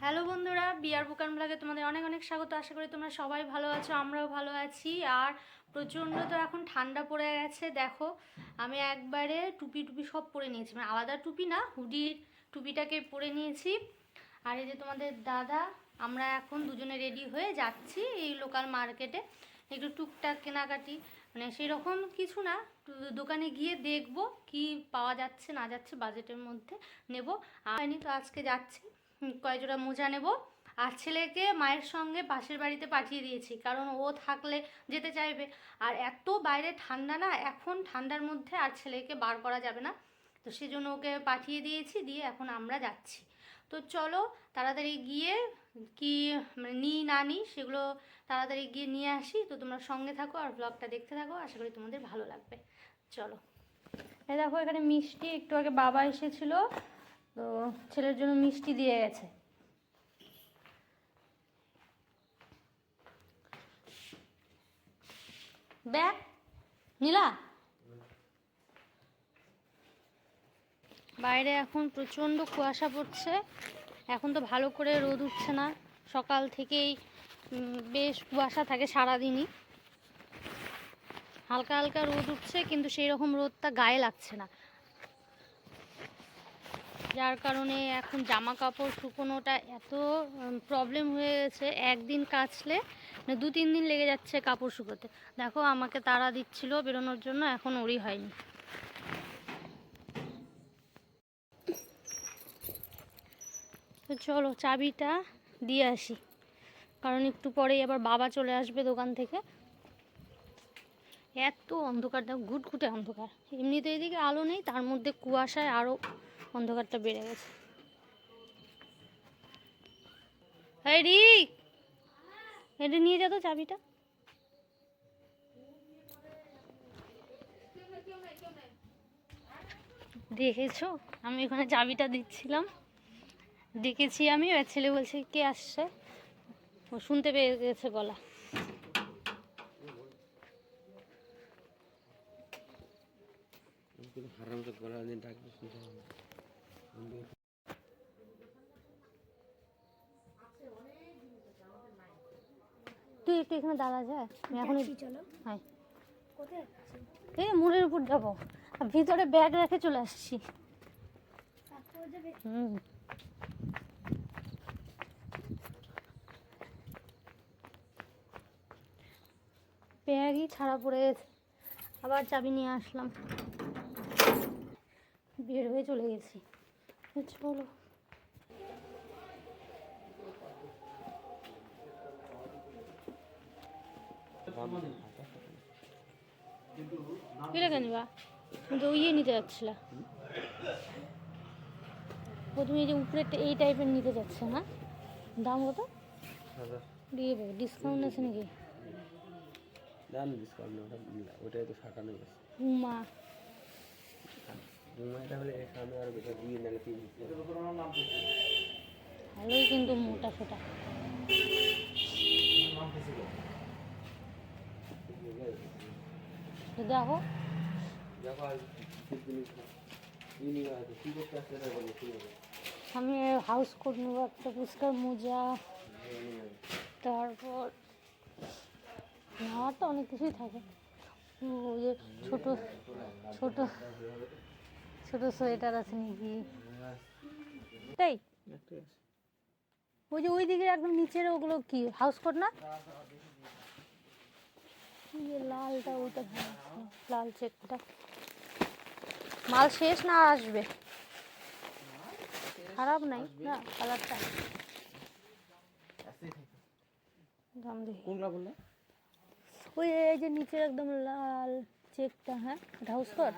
Hello বন্ধুরা বিয়ার বুকান ব্লগে তোমাদের অনেক অনেক স্বাগত। আশা করি তোমরা সবাই ভালো আছো, আমরাও ভালো আছি। আর প্রচণ্ড তো এখন ঠান্ডা পড়ে গেছে, দেখো। আমি একবারে টুপি টুপি সব পরে নিয়েছি মানে আলাদা টুপি না, হুডির টুপিটাকে পরে নিয়েছি। আর এই যে তোমাদের দাদা, আমরা এখন দুজনে রেডি হয়ে যাচ্ছি এই লোকাল মার্কেটে, একটু টুকটাক কেনাকাটি। মানে সেই রকম কিছু না দোকানে গিয়ে দেখব কি পাওয়া যাচ্ছে, না যাচ্ছে, বাজেটের মধ্যে নেব। আমি তো আজকে যাচ্ছি। হুম, কয়েকজোড়া মোজা নেব। আর ছেলেকে মায়ের সঙ্গে পাশের বাড়িতে পাঠিয়ে দিয়েছি কারণ ও থাকলে যেতে চাইবে। আর এত বাইরে ঠান্ডা না এখন ঠান্ডার মধ্যে আর ছেলেকে বার করা যাবে না। তো সেজন্য ওকে পাঠিয়ে দিয়েছি দিয়ে এখন আমরা যাচ্ছি। তো চলো তাড়াতাড়ি গিয়ে কি মানে নিই না নিই সেগুলো তাড়াতাড়ি গিয়ে নিয়ে আসি। তো তোমরা সঙ্গে থাকো আর ব্লগটা দেখতে থাকো আশা করি তোমাদের ভালো লাগবে। চলো। দেখো এখানে মিষ্টি একটু আগে বাবা এসেছিল। তো ছেলের জন্য মিষ্টি দিয়ে গেছে। ব্যাগ, নীলা? বাইরে এখন প্রচণ্ড কুয়াশা পড়ছে। এখন তো ভালো করে রোদ উঠছে না। সকাল থেকেই বেশ কুয়াশা থাকে সারাদিনই। হালকা হালকা রোদ উঠছে, কিন্তু সেই রকম রোদটা গায়ে লাগছে না। যার কারণে এখন জামা কাপড় শুকোনোটা এত প্রবলেম হয়ে গেছে, একদিন কাচলে দু, তিন দিন লেগে যাচ্ছে কাপড় শুকোতে। দেখো, আমাকে তাড়া দিচ্ছিল, বেরোনোর জন্য, এখন ওরই হয়নি। তো চলো, চাবিটা দিয়ে আসি। কারণ একটু পরেই আবার বাবা চলে আসবে দোকান থেকে। এত অন্ধকার, দেখো, ঘুটঘুটে অন্ধকার। এমনিতে এদিকে আলো নেই, তার মধ্যে কুয়াশায় আরও অন্ধকারটা বেড়ে গেছে। এই রিক! এটা নিয়ে যা তো চাবিটা। দেখেছ? আমি ওখানে চাবিটা দিচ্ছিলাম। দেখেছি আমি, আর ছেলে বলছে, কে আসছে? ও শুনতে পেয়ে গেছে গলা। গলা তুই একটু এখানে দাঁড়া যায় আমি এখন চলো। হ্যাঁ এই মোড়ের উপর যাব। আর ভিতরে ব্যাগ রেখে চলে আসছি। হুম। ব্যাগই ছাড়া পড়ে গেছে। আবার চাবি নিয়ে আসলাম। বের হয়ে চলে গেছি। চলো কিলে কেন বা? কিন্তু ওই ইয়ে নিতে যাচ্ছিল প্রথমে এই যে উপরে এই টাইপের নিতে যাচ্ছে না? দাম কত? দিয়ে দেবে ডিসকাউন্ট আছে নাকি? দাম ডিসকাউন্ট ওটাই তো ফাঁকা নেই গেছে উমা এটা হলে এখানে আর বেশি দিয়ে নালে তিন ভালোই কিন্তু মোটা তো দেখো। আমি হাউস কোট নেব একটা পুরস্কার মোজা তারপর নেওয়ার তো অনেক কিছুই থাকে। ও, ওই যে ছোট ছোট ছোট সোয়েটার আছে নাকি তাই? ওই যে ওই দিকে একদম নিচের ওগুলো কি? হাউস কোট না? লালটা আছে, লাল চেকটা। মাল শেষ না আসবে? খারাপ নাই না? কালারটা দাম দেখি। কোনটা বললে? ওই এই যে নিচের একদম লাল চেকটা হ্যাঁ? হাউস কোট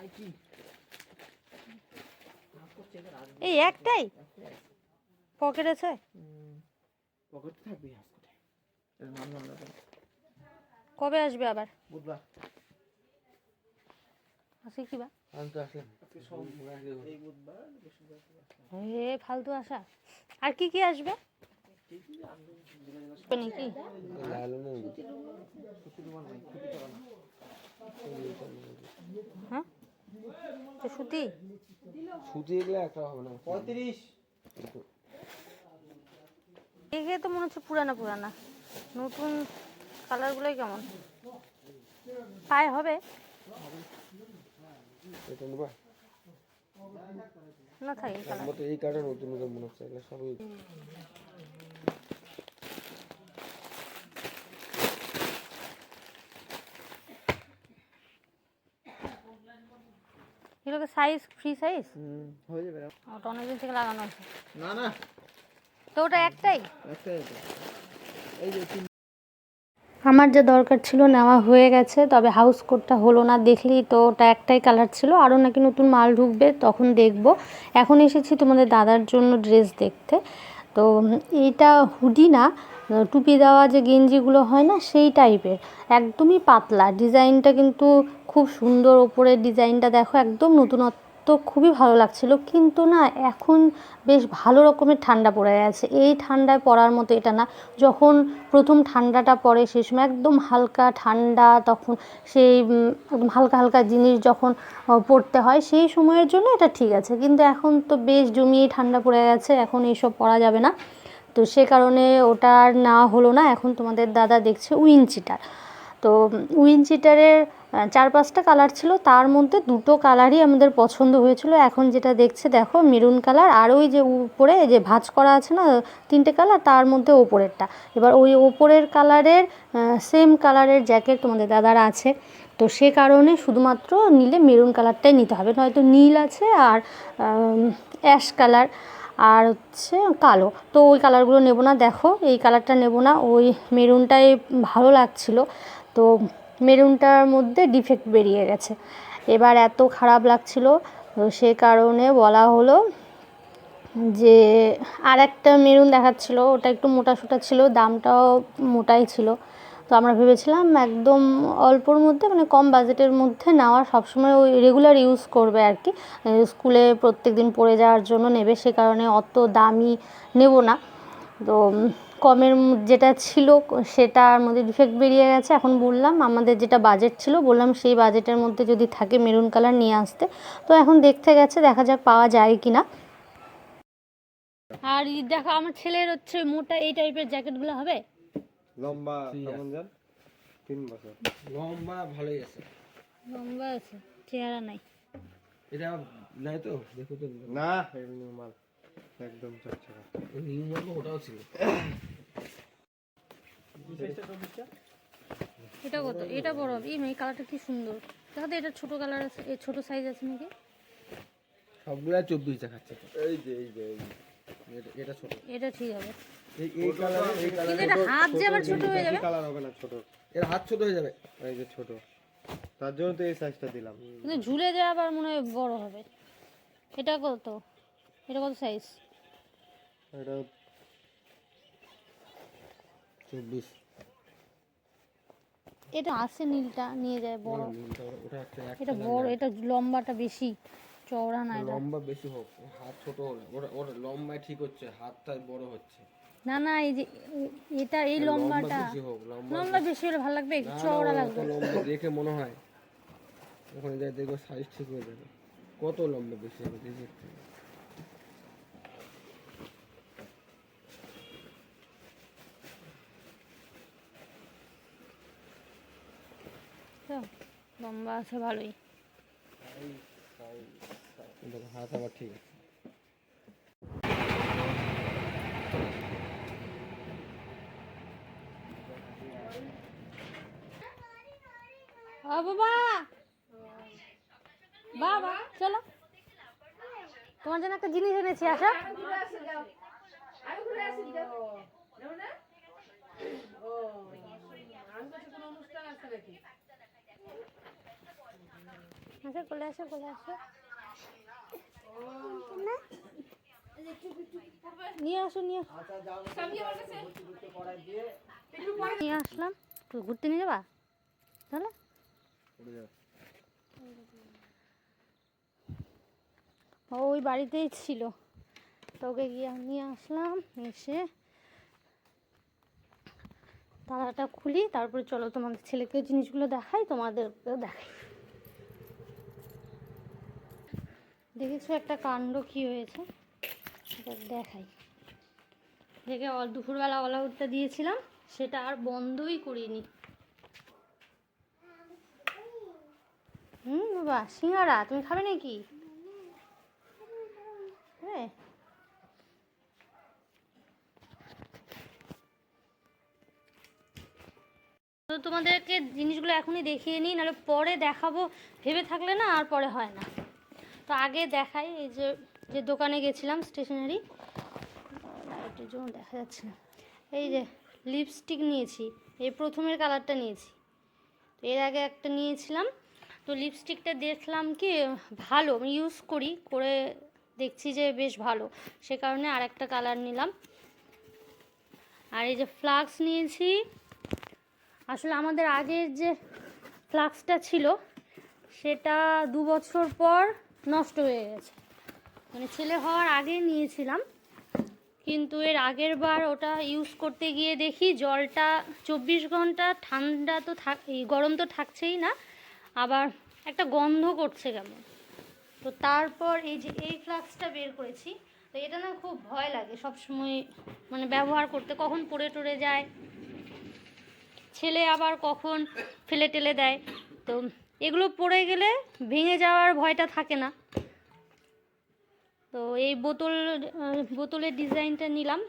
এই একটাই পকেট আছে পকেট থাকবে কবে আসবে আবার বুধবার আসে কি বা হে ফালতু আসা আর কি কি আসবে নাকি হ্যাঁ সুতি? সুতি এগুলো একটা হবে না। পঁয়ত্রিশ। দেখে তো মনে হচ্ছে পুরানা পুরানা। নতুন কালারগুলোই কেমন? পায়ে হবে? এটা নেবা? না থাকে কালার। এই কার্ডে নতুন নতুন মনে হচ্ছে এগুলো সবই। এগুলোকে সাইজ ফ্রি সাইজ হুম হয়ে যাবে। ওটা অনেকদিন থেকে লাগানো আছে। না না। তো ওটা একটাই? একটাই এই যে আমার যা দরকার ছিল নেওয়া হয়ে গেছে তবে হাউস কোটটা হলো না দেখলেই তো ওটা একটাই কালার ছিল। আরও নাকি নতুন মাল ঢুকবে তখন দেখব। এখন এসেছি তোমাদের দাদার জন্য ড্রেস দেখতে। তো এইটা হুডি না টুপি দেওয়া যে গেঞ্জিগুলো হয় না, সেই টাইপের। একদমই পাতলা। ডিজাইনটা কিন্তু খুব সুন্দর। ওপরের ডিজাইনটা দেখো, একদম নতুনত্ব খুবই ভালো লাগছিল। কিন্তু না, এখন বেশ ভালো রকমের ঠান্ডা পড়ে গেছে। এই ঠান্ডায় পড়ার মতো এটা না। যখন প্রথম ঠান্ডাটা পড়ে সেই সময় একদম হালকা ঠান্ডা, তখন সেই একদম হালকা হালকা জিনিস যখন পড়তে হয়, সেই সময়ের জন্য এটা ঠিক আছে। কিন্তু এখন তো বেশ জমিয়ে ঠান্ডা পড়ে গেছে। এখন এইসব পরা যাবে না। তো সে কারণে ওটা আর না হলো না এখন তোমাদের দাদা দেখছে উইনচিটার তো উইনচিটারের আহ, চার পাঁচটা কালার ছিল তার মধ্যে দুটো কালারই আমাদের পছন্দ হয়েছিল। এখন যেটা দেখছে দেখো মেরুন কালার আর ওই যে উপরে যে ভাঁজ করা আছে না তিনটে কালার তার মধ্যে ওপরেরটা। এবার ওই ওপরের কালারের সেম কালারের জ্যাকেট তোমাদের দাদার আছে। তো সে কারণে শুধুমাত্র নিলে মেরুন কালারটাই নিতে হবে নয়তো নীল আছে আর অ্যাশ কালার। আর হচ্ছে কালো। তো ওই কালারগুলো নেব না, দেখো। এই কালারটা নেব না। ওই মেরুনটাই ভালো লাগছিল। তো মেরুনটার মধ্যে ডিফেক্ট বেরিয়ে গেছে। এবার এত খারাপ লাগছিল, তো সে কারণে বলা হলো যে আর একটা মেরুন দেখাচ্ছিল। ওটা একটু মোটা সোটা ছিল, দামটাও মোটাই ছিল। তো আমরা ভেবেছিলাম একদম অল্পর মধ্যে মানে কম বাজেটের মধ্যে নেওয়া সবসময় ওই রেগুলার ইউজ করবে আর কি। স্কুলে প্রত্যেক দিন পড়ে যাওয়ার জন্য নেবে, সে কারণে অত দামি নেব না। তো কমের যেটা ছিল সেটার মধ্যে ডিফেক্ট বেরিয়ে গেছে। এখন বললাম আমাদের যেটা বাজেট ছিল, বললাম সেই বাজেটের মধ্যে যদি থাকে মেরুন কালার নিয়ে আসতে। তো এখন দেখতে গেছে, দেখা যাক পাওয়া যায় কি না আর দেখো, আমার ছেলের হচ্ছে মোটা এই টাইপের জ্যাকেটগুলো হবে? লম্বা কেমন জান? তিন বছর। লম্বা ভালোই আছে। লম্বা আছে চেহারা নাই। এটা নাই তো? দেখো তো। না এমনি মাল একদম চকচকা। নিউ মাল ওটাও ছিল। এটা কত এটা বড় হবে। এই কালারটা কি সুন্দর। দেখো তো এটা ছোট কালার আছে এ ছোট সাইজ আছে নাকি? সবগুলা চব্বিশ দেখাচ্ছে। এই যে এই যে এই এটা- এটা ছোট। এটা ঠিক হবে। এই এই কালার এই কালার কিন্তু এটা হাত যে আবার ছোট হয়ে যাবে? কালার হবে না ছোট? এর হাত ছোট হয়ে যাবে? এই যে ছোট। তার জন্য তো এই সাইজটা দিলাম। কিন্তু ঝুলে যায় আবার মনে হয় বড় হবে। এটা কত? এটা কত সাইজ এটা আছে নীলটা নিয়ে যায় বড়। এটা বড় এটা লম্বাটা বেশি চওড়া না লম্বা বেশি হোক হাত ছোট হলে ওটা ওটা লম্বায় ঠিক হচ্ছে হাতটা বড় হচ্ছে। না না এই যে এটা এই লম্বাটা। বেশি লম্বা বেশি হলে ভালো লাগবে একটু চওড়া লাগবে। লম্বা দেখে মনে হয়। ওখানে যাই দেখব সাইজ ঠিক হয়ে যাবে। কত লম্বা বেশি হবে দেখি লম্বা আছে ভালোই। হাত আবার ঠিক আছে। বাবা। বাবা চলো। তোমার জন্য একটা জিনিস এনেছি আসো। আসো কোলে আসো কোলে আসো। নিয়ে আসো নিয়ে নিয়ে আসলাম। ঘুরতে নিয়ে যাবা? তাহলে? ওই বাড়িতেই ছিল। তোকে গিয়ে নিয়ে আসলাম, এসে তালাটা খুলি, তারপরে চলো তোমাদের ছেলেকেও জিনিসগুলো দেখাই, তোমাদেরকেও দেখাই। দেখেছ একটা কাণ্ড কি হয়েছে? দেখাই। দেখে দুপুরবেলা অল আউটটা দিয়েছিলাম, সেটা আর বন্ধই করিনি হুম বাবা সিঙ্গারা, তুমি খাবে নাকি? হ্যাঁ। তো তোমাদেরকে জিনিসগুলো এখনই দেখিয়ে নিই, নাহলে পরে দেখাবো, ভেবে থাকলে না আর পরে হয় না। তো আগে দেখাই, এই যে যে দোকানে গেছিলাম স্টেশনারি জন্য দেখা যাচ্ছে না। এই যে, লিপস্টিক নিয়েছি, এই প্রথমের কালারটা নিয়েছি। এর আগে একটা নিয়েছিলাম তো লিপস্টিকটা দেখলাম কি, ভালো, আমি ইউজ করি, করে দেখছি যে বেশ ভালো। সে কারণে আর একটা কালার নিলাম। আর এই যে ফ্লাক্স নিয়েছি। আসলে আমাদের আগের যে ফ্লাক্সটা ছিল, সেটা দু বছর পর নষ্ট হয়ে গেছে। মানে ছেলে হওয়ার আগে নিয়েছিলাম, কিন্তু এর আগের বার ওটা ইউজ করতে গিয়ে দেখি, জলটা চব্বিশ ঘণ্টা ঠান্ডা তো থাক গরম তো থাকছেই না। আবার একটা গন্ধ করছে কেমন তো তারপর এই যে এই ফ্লাক্সটা বের করেছি, তো এটা না খুব ভয় লাগে সব সময় মানে ব্যবহার করতে। কখন পড়ে টরে যায়, ছেলে আবার কখন ফেলে টেলে দেয়। তো এগুলো পড়ে গেলে ভেঙে যাওয়ার ভয়টা থাকে না। তো এই বোতল বোতলের ডিজাইনটা নিলাম।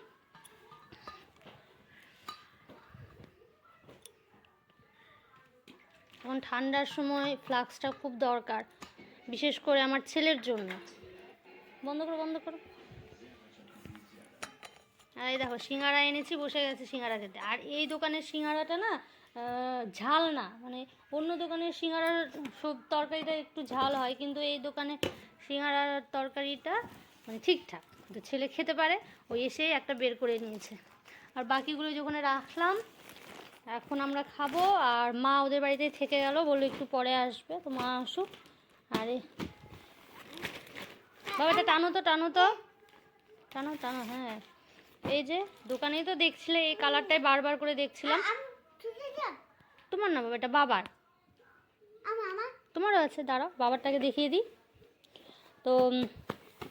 এখন ঠান্ডার সময় ফ্লাক্সটা খুব দরকার, বিশেষ করে আমার ছেলের জন্য। বন্ধ করো বন্ধ করো। আর এই দেখো, সিঙ্গারা এনেছি, বসে গেছে সিঙ্গারা খেতে। আর এই দোকানের সিঙ্গারাটা না ঝাল না। মানে অন্য দোকানের সিঙ্গারার সব তরকারিটা একটু ঝাল হয়, কিন্তু এই দোকানে সিঙ্গারার তরকারিটা মানে ঠিকঠাক। তো ছেলে খেতে পারে ওই এসেই একটা বের করে নিয়েছে। আর বাকিগুলো যখন রাখলাম এখন আমরা খাব আর মা ওদের বাড়িতে থেকে গেল বলল একটু পরে আসবে তো মা আসুক। আরে বাবা এটা টানো তো টানো তো। টানো টানো হ্যাঁ। এই যে দোকানেই তো দেখছিলে এই কালারটাই বারবার করে দেখছিলাম। তোমার না বাবা এটা বাবার। তোমারও আছে দাঁড়াও বাবারটাকে দেখিয়ে দিই। তো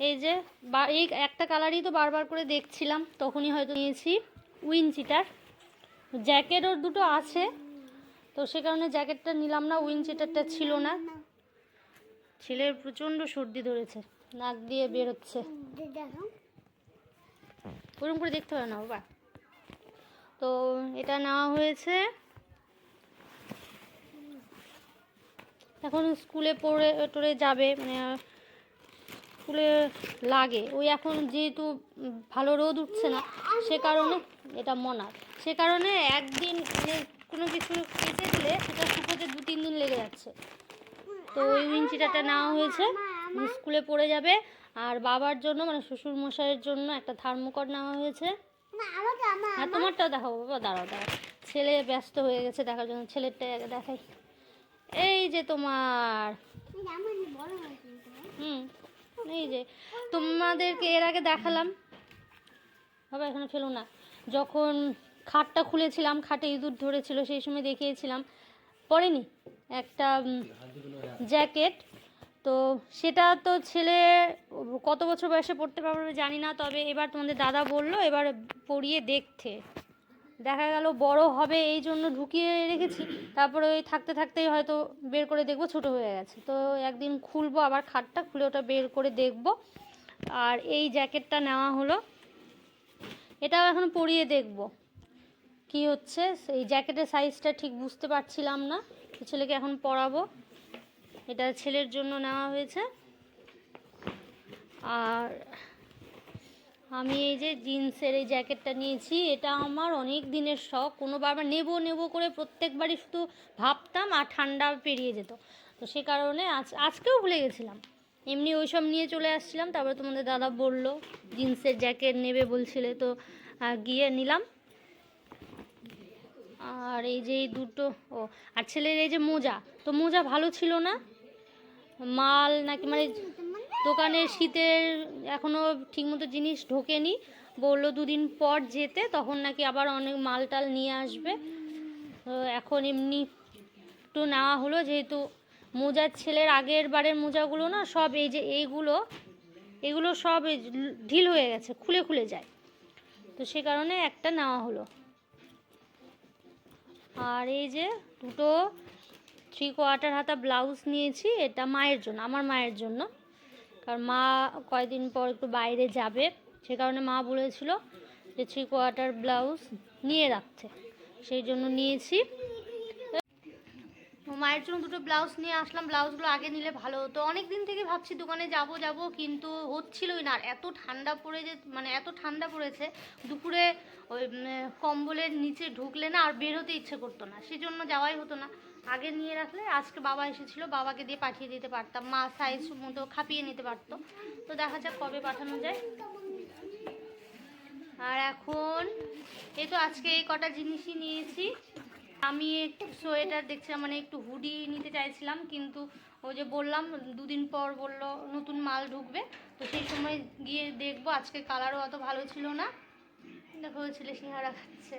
এই যে বা এই একটা কালারই তো বারবার করে দেখছিলাম তখনই হয়তো নিয়েছি। উইনচিটার জ্যাকেট ওর দুটো আছে। তো সে কারণে জ্যাকেটটা নিলাম না উইনচিটারটা ছিল না। ছেলের প্রচণ্ড সর্দি ধরেছে, নাক দিয়ে বেরোচ্ছে। দেখো ওরকম করে দেখতে পারে না বাবা। তো এটা নেওয়া হয়েছে। এখন স্কুলে পড়ে, টরে যাবে মানে স্কুলে লাগে। ওই এখন যেহেতু ভালো রোদ উঠছে না, সে কারণে এটা মনার। সে কারণে একদিন মানে কোনো কিছু কেটে দিলে সেটা শুকোতে দু, তিন দিন লেগে যাচ্ছে। তো ওই উইঞ্চিটাটা নেওয়া হয়েছে স্কুলে পড়ে যাবে। আর বাবার জন্য মানে শ্বশুর মশাইয়ের জন্য একটা থার্মোকট নেওয়া হয়েছে। হ্যাঁ তোমারটাও দেখাবো বাবা, দাঁড়াও দাঁড়াও। ছেলে ব্যস্ত হয়ে গেছে দেখার জন্য ছেলেরটাই আগে দেখাই। এই যে তোমার। হুম, এই যে। তোমাদেরকে এর আগে দেখালাম। বাবা, এখানে ফেলো না। যখন খাটটা খুলেছিলাম, খাটে ইঁদুর ধরেছিল, সেই সময় দেখিয়েছিলাম। পড়েনি একটা জ্যাকেট। তো সেটা তো ছেলে কত বছর বয়সে পড়তে পারবে জানি না, তবে এবার তোমাদের দাদা বলল এবার পরিয়ে দেখতে। দেখা গেল বড় হবে এই জন্য ঢুকিয়ে রেখেছি, তারপরে ওই থাকতে থাকতেই হয়তো বের করে দেখব, ছোট হয়ে গেছে। তো একদিন খুলবো আবার খাটটা, খুলে ওটা বের করে দেখব। আর এই জ্যাকেটটা নেওয়া হলো, এটাও এখন পরিয়ে দেখব। কি হচ্ছে? এই জ্যাকেটের সাইজটা ঠিক বুঝতে পারছিলাম না। ছেলেকে এখন পরাবো। এটা ছেলের জন্য নেওয়া হয়েছে। আর আমি এই যে জিন্সের এই জ্যাকেটটা নিয়েছি, এটা আমার অনেক দিনের শখ। কোনো বারবার নেব নেব করে প্রত্যেকবারই শুধু ভাবতাম আর ঠান্ডা পেরিয়ে যেত। তো সে কারণে আজ, আজকেও ভুলে গেছিলাম। এমনি ওইসব নিয়ে চলে আসছিলাম। তারপরে তোমাদের দাদা বলল, জিন্সের জ্যাকেট নেবে বলছিলে। তো গিয়ে নিলাম। আর এই যে এই দুটো, ও, আর ছেলের এই যে মোজা, তো মোজা ভালো ছিল না? মাল নাকি মানে দোকানের শীতের এখনও ঠিকমতো জিনিস ঢোকেনি। বলল দুদিন পর যেতে, তখন নাকি আবার অনেক মাল টাল নিয়ে আসবে। তো এখন এমনি একটু নেওয়া হলো, যেহেতু মোজার ছেলের আগের বারের মোজাগুলো না সব এই যে এইগুলো, এগুলো সব ঢিল হয়ে গেছে, খুলে খুলে যায়। তো সে কারণে একটা নেওয়া হলো। আর এই যে দুটো থ্রি কোয়ার্টার হাতা ব্লাউজ নিয়েছি, এটা মায়ের জন্য, আমার মায়ের জন্য। কারণ মা কয়েকদিন পর একটু বাইরে যাবে, সে কারণে মা বলেছিল যে থ্রি কোয়ার্টার ব্লাউজ নিয়ে রাখছে সেই জন্য নিয়েছি। মায়ের জন্য দুটো ব্লাউজ নিয়ে আসলাম, ব্লাউজগুলো আগে নিলে ভালো হতো। অনেক দিন থেকে ভাবছি দোকানে যাব যাব, কিন্তু হচ্ছিলই না। আর এত ঠান্ডা পড়ে যে মানে এত ঠান্ডা পড়েছে, দুপুরে ওই কম্বলের নিচে ঢুকলে না আর বের হতে ইচ্ছে করতো না। সেজন্য যাওয়াই হতো না। আগে নিয়ে রাখলে, আজকে বাবা এসেছিল, বাবাকে দিয়ে পাঠিয়ে দিতে পারতাম। মা সাইজ মতো খাপিয়ে নিতে পারতো। তো দেখা যাক কবে পাঠানো যায়। আর এখন, এই তো আজকে এই কটা জিনিসই নিয়েছি। আমি একটু সোয়েটার দেখছিলাম মানে একটু হুডি নিতে চাইছিলাম কিন্তু ওই যে বললাম দুদিন পর বলল নতুন মাল ঢুকবে তো সেই সময় গিয়ে দেখব আজকে কালারও অত ভালো ছিল না। দেখো ছেলে সিংহারা খাচ্ছে।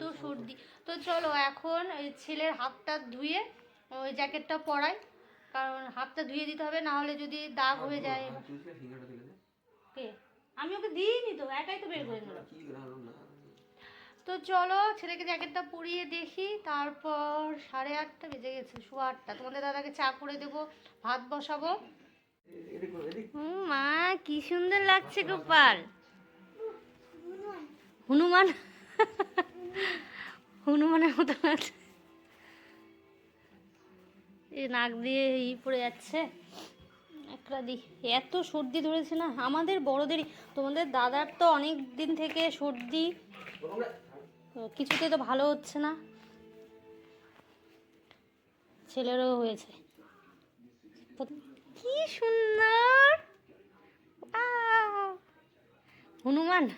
তো সর্দি তো চলো এখন ছেলের হাতটা ধুয়ে ওই জ্যাকেটটা পরাই কারণ হাতটা ধুয়ে দিতে হবে না হলে যদি দাগ হয়ে যায়। কে? আমি ওকে দিইনি তো একাই তো বের করে নিলাম। তো চলো ছেলেকে জ্যাকেটটা পরিয়ে দেখি। তারপর সাড়ে আটটা বেজে গেছে সোয়া আটটা। তোমাদের দাদাকে চা করে দেবো, ভাত বসাবো। মা, কি সুন্দর লাগছে গোপাল। হনুমান, হনুমানের মতো লাগছে। এই নাক দিয়ে ই পড়ে যাচ্ছে। একটা দি, এত সর্দি ধরেছে না, আমাদের বড়দেরই, তোমাদের দাদার তো অনেক দিন থেকে সর্দি। কিছুতে তো ভালো হচ্ছে না। ছেলেরও হয়েছে। তো- কি সুন্দর! হনুমান।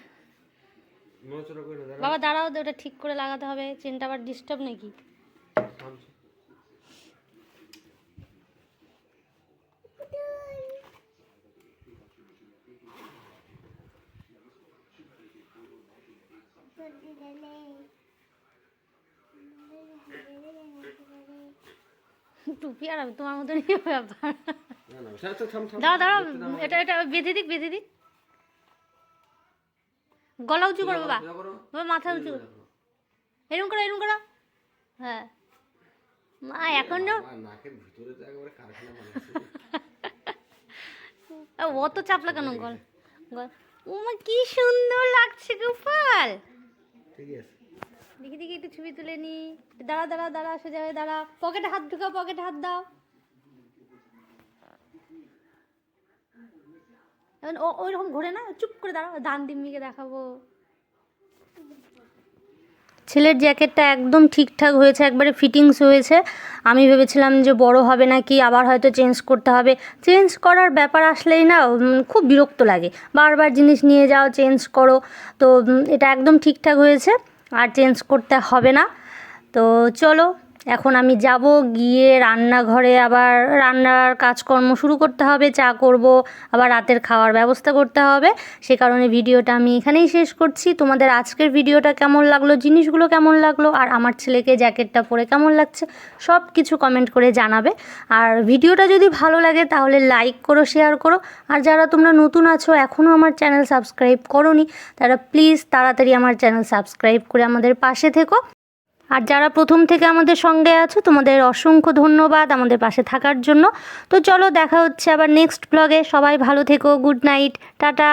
বাবা দাঁড়াও তো ওটা ঠিক করে লাগাতে হবে। চেনটা আবার ডিস্টার্ব নাকি? টুপি আর আমি তোমার মতনই ব্যাপার। না, না, থাম, থাম, থাম, থাম। দাঁড়াও দাও এটা এটা বেঁধে দিক বেঁধে দিক। গলা উঁচু করো বাবা। বাবা মাথা উঁচু করো। এরকম করো এরকম করো। হ্যাঁ। মা এখন। অত চাপ কেন গল? গল। উমা কি সুন্দর লাগছে গোপাল। ঠিক দেখি দেখি, একটু ছবি তুলে নি। দাঁড়া দাঁড়া দাঁড়া, সোজা হয়ে দাঁড়া। পকেটে হাত ঢুকাও, পকেটে হাত দাও। এখন ওইরকম ঘোরে না, চুপ করে দাঁড়াও, দান দিম্মিকে দেখাবো। ছেলের জ্যাকেটটা একদম ঠিকঠাক হয়েছে, একবারে ফিটিংস হয়েছে। আমি ভেবেছিলাম যে বড় হবে না কি আবার হয়তো চেঞ্জ করতে হবে। চেঞ্জ করার ব্যাপার আসলেই না খুব বিরক্ত লাগে। বারবার জিনিস নিয়ে যাও, চেঞ্জ করো। তো এটা একদম ঠিকঠাক হয়েছে, আর চেঞ্জ করতে হবে না। তো, চলো এখন আমি যাব, গিয়ে রান্নাঘরে আবার রান্নার কাজকর্ম শুরু করতে হবে, চা করব, আবার রাতের খাওয়ার ব্যবস্থা করতে হবে। সে কারণে ভিডিওটা আমি এখানেই শেষ করছি। তোমাদের আজকের ভিডিওটা কেমন লাগল, জিনিসগুলো কেমন লাগল, আর আমার ছেলেকে জ্যাকেটটা পরে কেমন লাগছে সব কিছু কমেন্ট করে জানাবে। আর ভিডিওটা যদি ভালো লাগে, তাহলে লাইক করো, শেয়ার করো। আর যারা তোমরা নতুন আছো এখনও আমার চ্যানেল সাবস্ক্রাইব করোনি, তারা প্লিজ তাড়াতাড়ি আমার চ্যানেল সাবস্ক্রাইব করে আমাদের পাশে থেকো। আর যারা প্রথম থেকে আমাদের সঙ্গে আছো, তোমাদের অসংখ্য ধন্যবাদ আমাদের পাশে থাকার জন্য। তো চলো দেখা হচ্ছে আবার নেক্সট ব্লগে সবাই ভালো থেকো গুড নাইট টাটা।